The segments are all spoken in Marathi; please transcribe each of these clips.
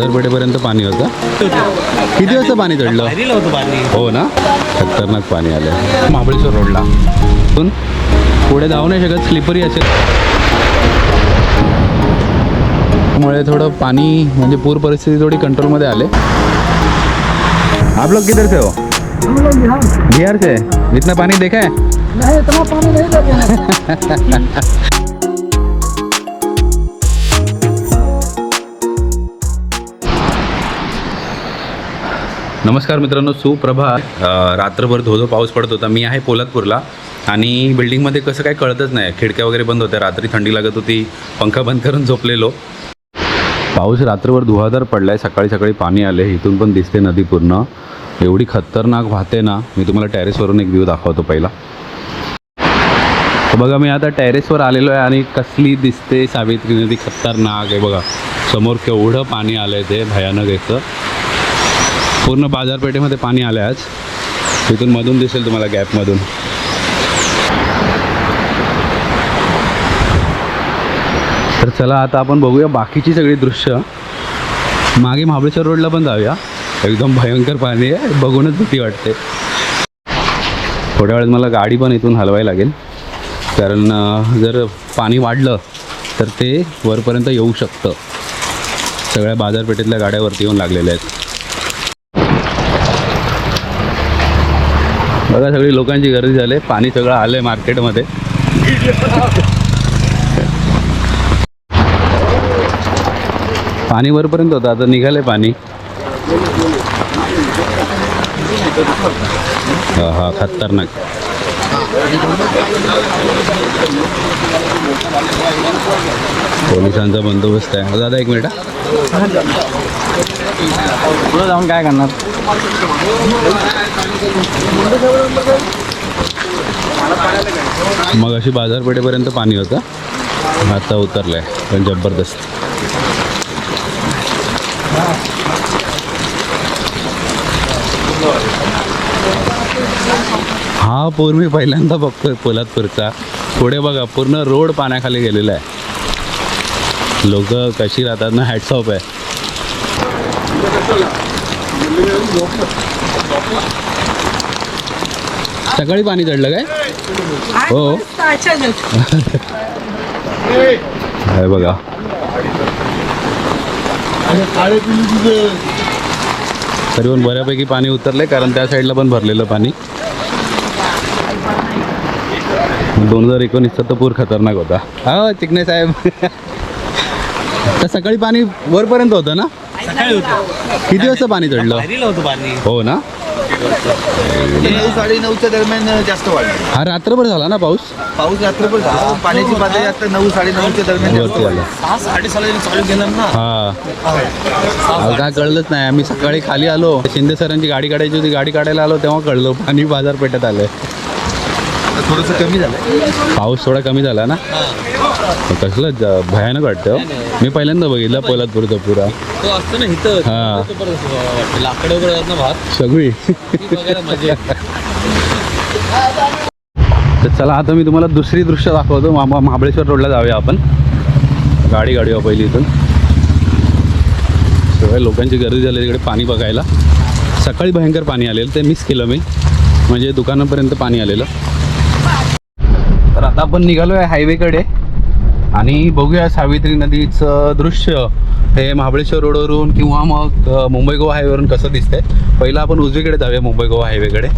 बाजारपेठेपर्यंत पाणी होतं. किती वाजता पाणी चढलं? भारीला होतं पाणी हो ना. खतरनाक पाणी आलं महाबळेश्वर रोडला. पुढे जाऊ नाही शकत स्लिपरी असेल. त्यामुळे थोडं पाणी म्हणजे पूर परिस्थिती थोडी कंट्रोलमध्ये आले. आप लोग किधर से हो? हम लोग बिहार से। बिहार से इतना पानी देखा है नहीं इतना पानी नहीं नमस्कार मित्रांनो सुप्रभात रात्रभर रात्रभर धोधो पाऊस पडत होता. मी आहे पोलादपूरला आणि बिल्डिंगमध्ये कसं काय कळतच नाही. खिडक्या वगैरे बंद होत्या. रात्री थंडी लागत होती. पंखा बंद करून झोपलेलो. पाऊस रात्रभर धुवाधार पडलाय. सकाळी सकाळी पाणी आले इथून पण दिसते नदी पूर्ण एवढी खतरनाक वाहते ना मी तुम्हाला टेरेसवरून एक व्ह्यू दाखवतो पहिला. बघा मी आता टेरेसवर आलेलो आहे आणि कसली दिसते सावित्री नदी. खतरनाक आहे बघा. समोर केवढं पाणी आलं आहे ते भयानक याचं पूर्ण बाजारपेठेमध्ये पाणी आलं आहे आज. इथून मधून दिसेल तुम्हाला गॅपमधून तर चला आता आपण बघूया बाकीची सगळी दृश्य. मागे महाबळेश्वर रोडला पण जाऊया. एकदम भयंकर पाणी आहे. बघूनच भीती वाटते. थोड्या वेळात मला गाडी पण इथून हलवायला लागेल. कारण जर पाणी वाढलं तर ते वरपर्यंत येऊ शकतं. सगळ्या बाजारपेठेतल्या गाड्या वरती येऊन लागलेल्या आहेत. बघा सगळी लोकांची गर्दी झाली. पाणी सगळं आलंय मार्केटमध्ये. पाणी वरपर्यंत होतं. आता निघालंय पाणी. हा हा खतरनाक. पोलिसांचा बंदोबस्त आहे. दादा एक मिनिट पुढे जाऊन काय करणार? मग अशी बाजारपेठेपर्यंत पाणी होतं. आता उतरलंय. पण जबरदस्त. हा पूर मी पहिल्यांदा बघतोय पोलादपूरचा. पुढे बघा पूर्ण रोड पाण्याखाली गेलेला आहे. लोक कशी राहतात ना हॅटसॉप आहे. सकाळी पाणी चढलं काय? हो. आहे बघा. तरी पण बऱ्यापैकी पाणी उतरलंय कारण त्या साईडला पण भरलेलं पाणी. दोन हजार एकोणीसचा तर पूर खतरनाक होता. हा चिकणे साहेब. तर सकाळी पाणी वरपर्यंत होतं ना? सकाळी होतं. किती वाजता पाणी चढलं भारीला होतं पाणी. हो ना? नऊ साडे नऊच्या दरम्यान जास्त वाढलं. हा रात्रभर झाला ना पाऊस? पाऊस रात्रभर झाला. पाण्याची पातळी आता नऊ साडे नऊच्या दरम्यान जास्त वरती वाढली. आला सहा साडेसहाला चालू केलं ना. हा. अहो, काय कळलंच नाही. आम्ही सकाळी खाली आलो. शिंदे सरांची गाडी काढायची होती गाडी काढायला आलो तेव्हा कळलं पाणी बाजारपेठेत आलंय. थोडंसं कमी झालं पाऊस थोडा कमी झाला ना? कसलं ज- भयानक वाटतं हो. मी पहिल्यांदा बघितलं पोलादपूरचा पुरा. तो असतो ना इथं. हा. तो परत वाटतं. लाकडं वगैरे आहेत ना भात? सगळी. ती बघायला मजा येते. तर चला आता मी तुम्हाला दुसरी दृश्य दाखवतो. मा मा- महाबळेश्वर रोडला जाऊया आपण. गाडी गाडी पहिली इथून. सगळ्या लोकांची गर्दी झाली तिकडे पाणी बघायला. सकाळी भयंकर पाणी आलेलं. ते मिस केलं मी. म्हणजे दुकानापर्यंत पाणी आलेलं. आता आपण निघालो आहे हायवेकडे. आणि बघूया सावित्री नदीचं दृश्य. हे महाबळेश्वर रोडवरून किंवा मग मुंबई गोवा हायवेवरून कसं दिसतंय? पहिलं आपण उजवीकडे जाऊया मुंबई गोवा हायवेकडे.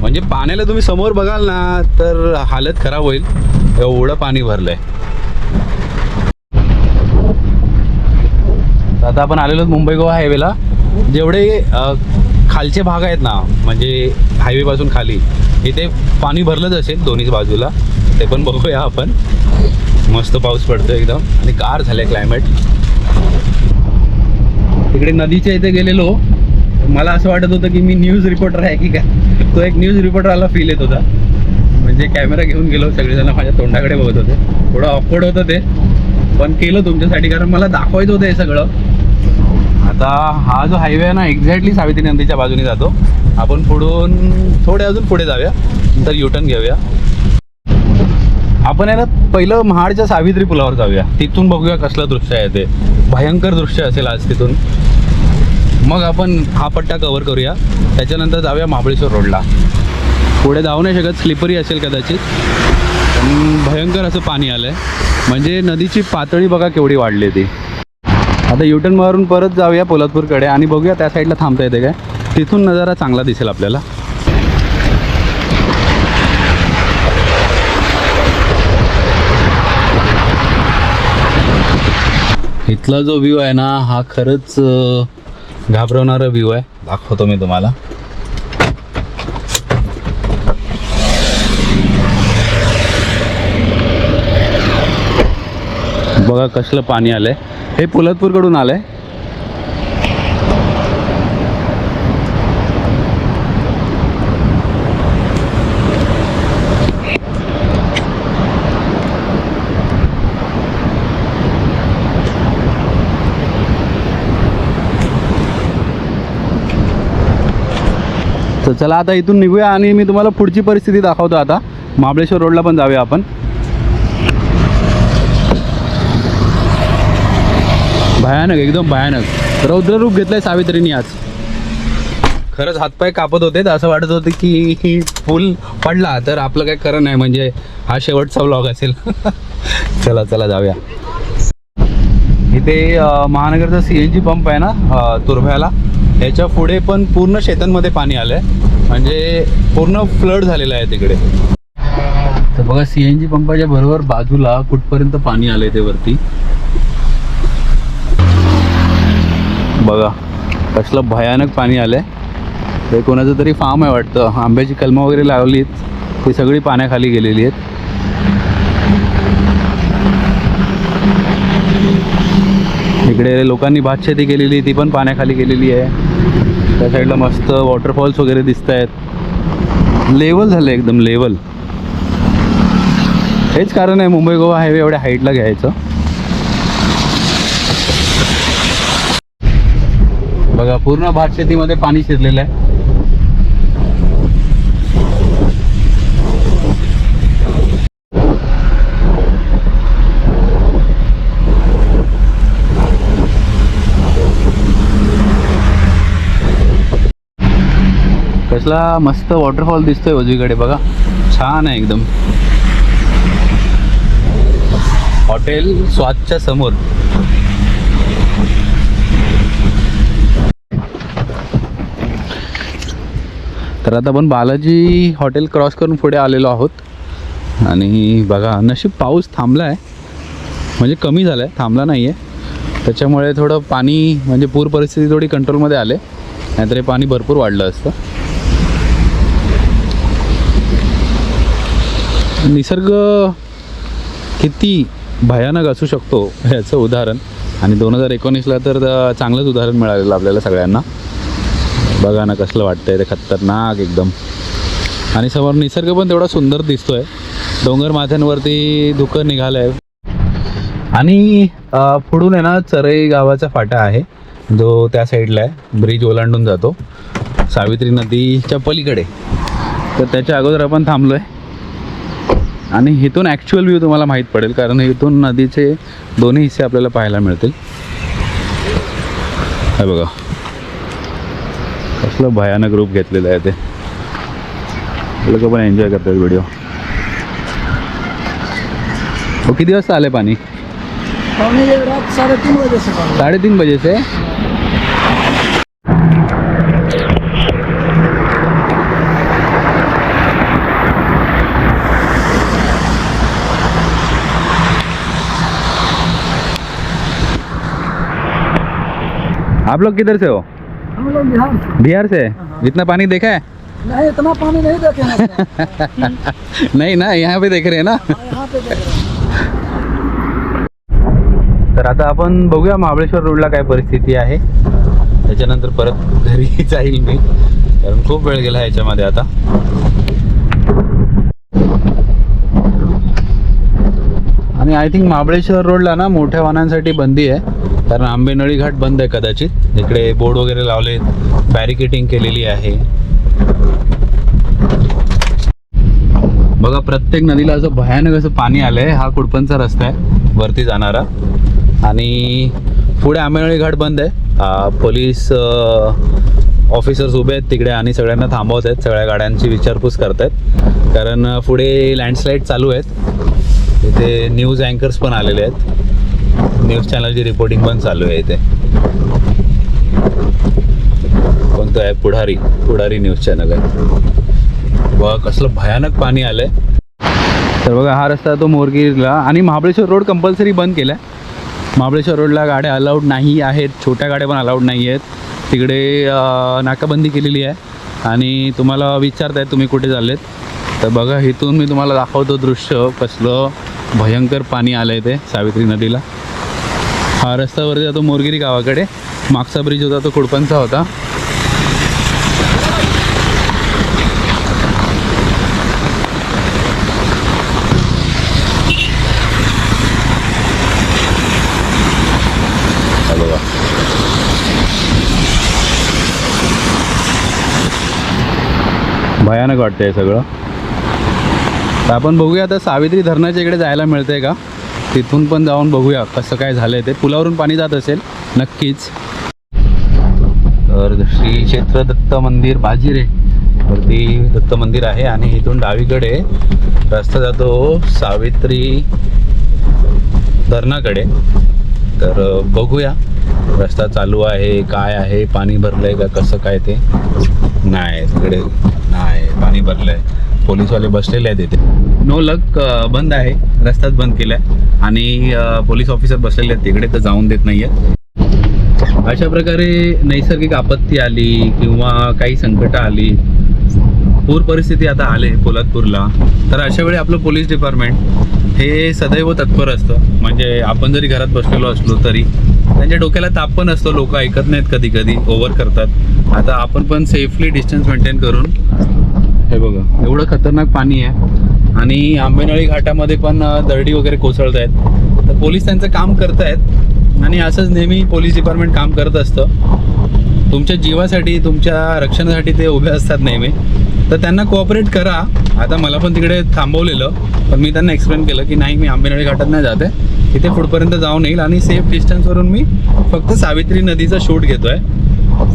म्हणजे पाण्याला तुम्ही समोर बघाल ना तर हालत खराब होईल. एवढं पाणी भरलंय. आता आपण आलेलो मुंबई गोवा हायवेला. जेवढे खालचे भाग आहेत ना म्हणजे हायवेपासून खाली इथे पाणी भरलंच असेल दोन्ही बाजूला ते पण बघूया आपण. मस्त पाऊस पडतो एकदम आणि गार झालं आहे क्लायमेट तिकडे नदीच्या इथे गेलेलो मला असं वाटत होतं की मी न्यूज रिपोर्टर आहे की काय? तो एक न्यूज रिपोर्टरला फील येत होता. म्हणजे कॅमेरा घेऊन गेलो सगळेजण माझ्या तोंडाकडे बघत होते. थोडं ऑफवर्ड होतं ते पण केलं तुमच्यासाठी कारण मला दाखवायचं होतं हे सगळं. आता हा जो हायवे आहे ना एक्झॅक्टली सावित्री नदीच्या बाजूने जातो. आपण पुढून थोडे अजून पुढे जाऊया. नंतर युटर्न घेऊया. आपण आहे ना पहिलं महाडच्या सावित्री पुलावर जाऊया. तिथून बघूया कसलं दृश्य आहे ते. भयंकर दृश्य असेल आज तिथून. मग आपण हा पट्टा कवर करूया. त्याच्यानंतर जाऊया महाबळेश्वर रोडला पुढे जाऊ नाही शकत स्लिपरी असेल कदाचित. पण भयंकर असं पाणी आलं आहे म्हणजे नदीची पातळी बघा केवढी वाढली ती. आता युटर्न मारून परत जाऊया पोलादपूरकडे आणि बघूया त्या साईडला थांबता येते काय. तिथून नजारा चांगला दिसेल आपल्याला. इथला जो व्ह्यू आहे ना हा खरंच घाबरवणारा व्ह्यू आहे. दाखवतो मी तुम्हाला. बघा कसलं पाणी आलंय. हे पोलादपूरकडून आहे तर चला आता इथून निघूया आणि मी तुम्हाला पुढची परिस्थिती दाखवतो आता. महाबळेश्वर रोडला पण जाऊया आपण. भयानक एकदम भयानक. रौद्ररूप घेतलंय सावित्रीने आज. खरंच हातपाय कापत होते तर असं वाटत होतं की ही पूल पडला तर आपलं काही खरं नाही म्हणजे हा शेवटचा व्लॉग असेल. चला चला जाऊया. इथे महानगरचा सी एन जी पंप आहे ना तुरभ्याला याच्यापुढे पण पूर्ण शेतांमध्ये पाणी आलं आहे म्हणजे पूर्ण फ्लड झालेलं आहे तिकडे. तर बघा सी एन जी पंपाच्या बरोबर बाजूला कुठपर्यंत पाणी आलंय ते वरती. बघा. कसलं भयानक पाणी आलं आहे ते कोणाचं तरी फार्म आहे वाटतं. आंब्याची कलमं वगैरे लावलीत. ती सगळी पाण्याखाली गेलेली आहेत. इकडे लोकांनी भातशेती केलेली ती पण पाण्याखाली गेलेली आहे. त्या साईडला मस्त वॉटरफॉल्स वगैरे दिसत आहेत लेवल झालं एकदम लेवल हेच कारण आहे मुंबई गोवा हायवे एवढ्या हाईटला घ्यायचं. बघा पूर्ण भात शेतीमध्ये पाणी शिरलेलं आहे. कसला मस्त वॉटरफॉल दिसतोय उजवीकडे बघा. छान आहे एकदम. हॉटेल स्वादच्या समोर. तर आता आपण बालाजी हॉटेल क्रॉस करून पुढे आलेलो आहोत. आणि बघा नशीब पाऊस थांबला आहे म्हणजे कमी झाला आहे थांबला नाही आहे त्याच्यामुळे थोडं पाणी म्हणजे पूर परिस्थिती थोडी कंट्रोलमध्ये आले. नाहीतर हे पाणी भरपूर वाढलं असतं. निसर्ग किती भयानक असू शकतो ह्याचं उदाहरण. आणि दोन हजार एकोणीसला तर चांगलंच उदाहरण मिळालेलं आपल्याला सगळ्यांना. बघा ना कसलं वाटतंय ते खतरनाक एकदम. आणि समोर निसर्ग पण तेवढा सुंदर दिसतोय. डोंगर माथ्यांवरती धुकं निघालं आहे आणि पुढून आहे ना चरई गावाचा फाटा आहे. जो त्या साईडला आहे. ब्रिज ओलांडून जातो. सावित्री नदीच्या पलीकडे. तर त्याच्या अगोदर आपण थांबलो आहे आणि इथून ॲक्च्युअल व्ह्यू तुम्हाला माहीत पडेल. कारण इथून नदीचे दोन्ही हिस्से आपल्याला पाहायला मिळतील. हे बघा. कसलं भयानक रूप घेतलेलं आहे ते. लोक पण एन्जॉय करतात व्हिडिओ हो किती वाजता आले पाणी? पानी ये साढ़े तीन बजे साडेतीन बजे से? आप लोग किधर से हो? हम लोग बिहार से। बिहार से? इतना पानी देखा है? नहीं इतना पानी नहीं देखे नहीं ना यहाँ पे देख रहे हैं ना। यहाँ पे देख रहे तर आता आपण बघूया महाबळेश्वर रोडला काय परिस्थिती आहे. त्याच्यानंतर परत घरी जाईल मी कारण खूप वेळ गेला ह्याच्यामध्ये आता. आणि आय थिंक महाबळेश्वर रोडला ना मोठ्या वाहनांसाठी बंदी आहे. कारण आंबेनळी घाट बंद आहे कदाचित. इकडे बोर्ड वगैरे लावले बॅरिकेटिंग केलेली आहे. बघा प्रत्येक नदीला असं भयानक असं पाणी आलंय. हा कुडपणचा रस्ता आहे वरती जाणारा. आणि पुढे आंबेनळी घाट बंद आहे. पोलीस ऑफिसर्स उभे आहेत तिकडे आणि सगळ्यांना थांबवत आहेत. सगळ्या गाड्यांची विचारपूस करत आहेत कारण पुढे लँडस्लाईड चालू आहेत. इथे न्यूज अँकर्स पण आलेले आहेत. न्यूज चॅनलची रिपोर्टिंग पण चालू आहे इथे. कोणतं आहे? पुढारी. पुढारी न्यूज चॅनल आहे. बघा कसलं भयानक पाणी आलंय. तर बघा हा रस्ता तो मोरगिरीला आणि महाबळेश्वर रोड कंपल्सरी बंद केला आहे महाबळेश्वर रोडला गाड्या अलाउड नाही आहेत. छोट्या गाड्या पण अलाउड नाही आहेत. तिकडे नाकाबंदी केलेली आहे. आणि तुम्हाला विचारतायत तुम्ही कुठे चाललेत. तर बघा इथून मी तुम्हाला दाखवतो दृश्य. कसलं भयंकर पाणी आलं आहे ते सावित्री नदीला. हा रस्त्यावरती जातो मोरगिरी गावाकडे. मागचा ब्रिज होता तो कुडपणचा होता. भयानक वाटतंय हे सगळं. तर आपण बघूया आता सावित्री धरणाच्या इकडे जायला मिळतंय का? तिथून पण जाऊन बघूया कसं काय झालंय ते. पुलावरून पाणी जात असेल नक्कीच. तर श्री क्षेत्र दत्त मंदिर बाजीरे वरती दत्त मंदिर आहे आणि इथून डावीकडे रस्ता जातो सावित्री धरणाकडे. तर बघूया रस्ता चालू आहे काय आहे पाणी भरलंय का कसं काय ते? नाही तिकडे नाही पाणी भरलंय. पोलीसवाले बसलेले आहेत इथे. नो लक बंद आहे. रस्ताच बंद केलाय. आणि पोलीस ऑफिसर बसलेले आहेत. तिकडे तर जाऊन देत नाही आहेत अशा प्रकारे नैसर्गिक आपत्ती आली किंवा काही संकट आली पूर परिस्थिती आता आले पोलादपूरला तर अशा वेळी आपलं पोलीस डिपार्टमेंट हे सदैव तत्पर असतं. म्हणजे आपण जरी घरात बसलेलो असलो तरी त्यांच्या डोक्याला ताप पण असतो. लोक ऐकत नाहीत कधी कधी ओव्हर करतात. आता आपण पण सेफली डिस्टन्स मेंटेन करून हे बघा एवढं खतरनाक पाणी आहे. आणि आंबेनळी घाटामध्ये पण दरडी वगैरे कोसळत आहेत तर पोलीस त्यांचं काम करत आहेत आणि असंच नेहमी पोलीस डिपार्टमेंट काम करत असतं. तुमच्या जीवासाठी तुमच्या रक्षणासाठी ते उभे असतात नेहमी. तर त्यांना कोऑपरेट करा. आता मला पण तिकडे थांबवलेलं. पण मी त्यांना एक्सप्लेन केलं की नाही मी आंबेनळी घाटात नाही जाते तिथे पुढपर्यंत जाऊन येईल. आणि सेफ डिस्टन्सवरून मी फक्त सावित्री नदीचा शूट घेतोय.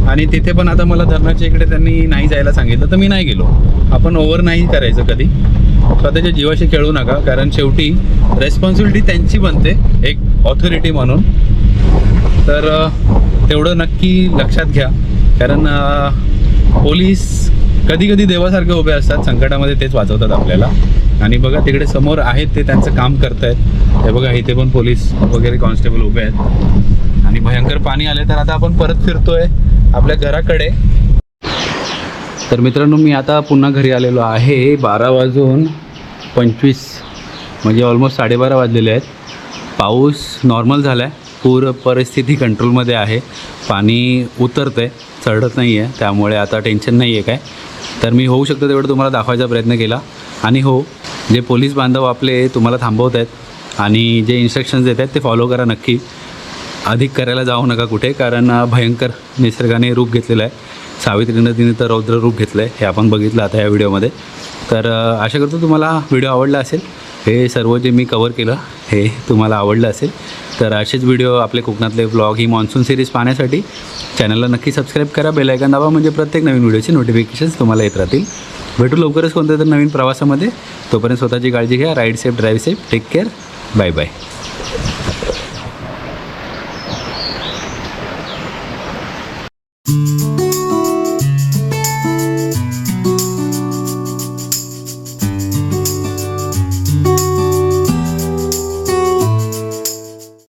आणि तिथे पण आता मला धरणाच्या इकडे त्यांनी नाही जायला सांगितलं तर मी नाही गेलो. आपण ओव्हर नाही करायचं कधी. स्वतःच्या जीवाशी खेळू नका कारण शेवटी रेस्पॉन्सिबिलिटी त्यांची बनते एक ऑथॉरिटी म्हणून. तर तेवढं नक्की लक्षात घ्या कारण पोलीस कधी कधी देवासारखे उभे असतात संकटामध्ये तेच वाचवतात आपल्याला. आणि बघा तिकडे समोर आहेत ते त्यांचं काम करतायत. हे बघा इथे पण पोलीस वगैरे कॉन्स्टेबल उभे आहेत. आणि भयंकर पाणी आले तर आता आपण परत फिरतोय आपल्या घराकडे. तर मित्रांनो मी आता पुन्हा घरी आलेलो आहे. बारा वाजून पंचवीस म्हणजे ऑलमोस्ट साडेबारा वाजलेले आहेत. पाऊस नॉर्मल झाला आहे पूर परिस्थिती कंट्रोलमध्ये आहे. पाणी उतरतं आहे चढत नाही आहे त्यामुळे आता टेन्शन नाही आहे काय. तर मी होऊ शकतं तेवढं तुम्हाला दाखवायचा प्रयत्न केला. आणि हो जे पोलीस बांधव आपले तुम्हाला थांबवत आहेत आणि जे इन्स्ट्रक्शन्स देत आहेत ते फॉलो करा नक्की. अधिक करायला जाऊ नका कुठे कारण भयंकर निसर्गाने रूप घेतलेलं आहे. सावित्री नदीने तर रौद्र रूप घेतलं आहे हे आपण बघितलं आता या व्हिडिओमध्ये. तर आशा करतो तुम्हाला व्हिडिओ आवडला असेल. हे सर्व जे मी कवर केलं हे तुम्हाला आवडलं असेल. तर असेच व्हिडिओ आपले कोकणातले ब्लॉग ही मान्सून सिरीज पाहण्यासाठी चॅनलला नक्की सबस्क्राईब करा. बेलायकन दाबा म्हणजे प्रत्येक नवीन व्हिडिओचे नोटिफिकेशन्स तुम्हाला येत राहतील. भेटू लवकरच कोणत्या तरी नवीन प्रवासामध्ये. तोपर्यंत स्वतःची काळजी घ्या. Ride safe drive safe take care bye bye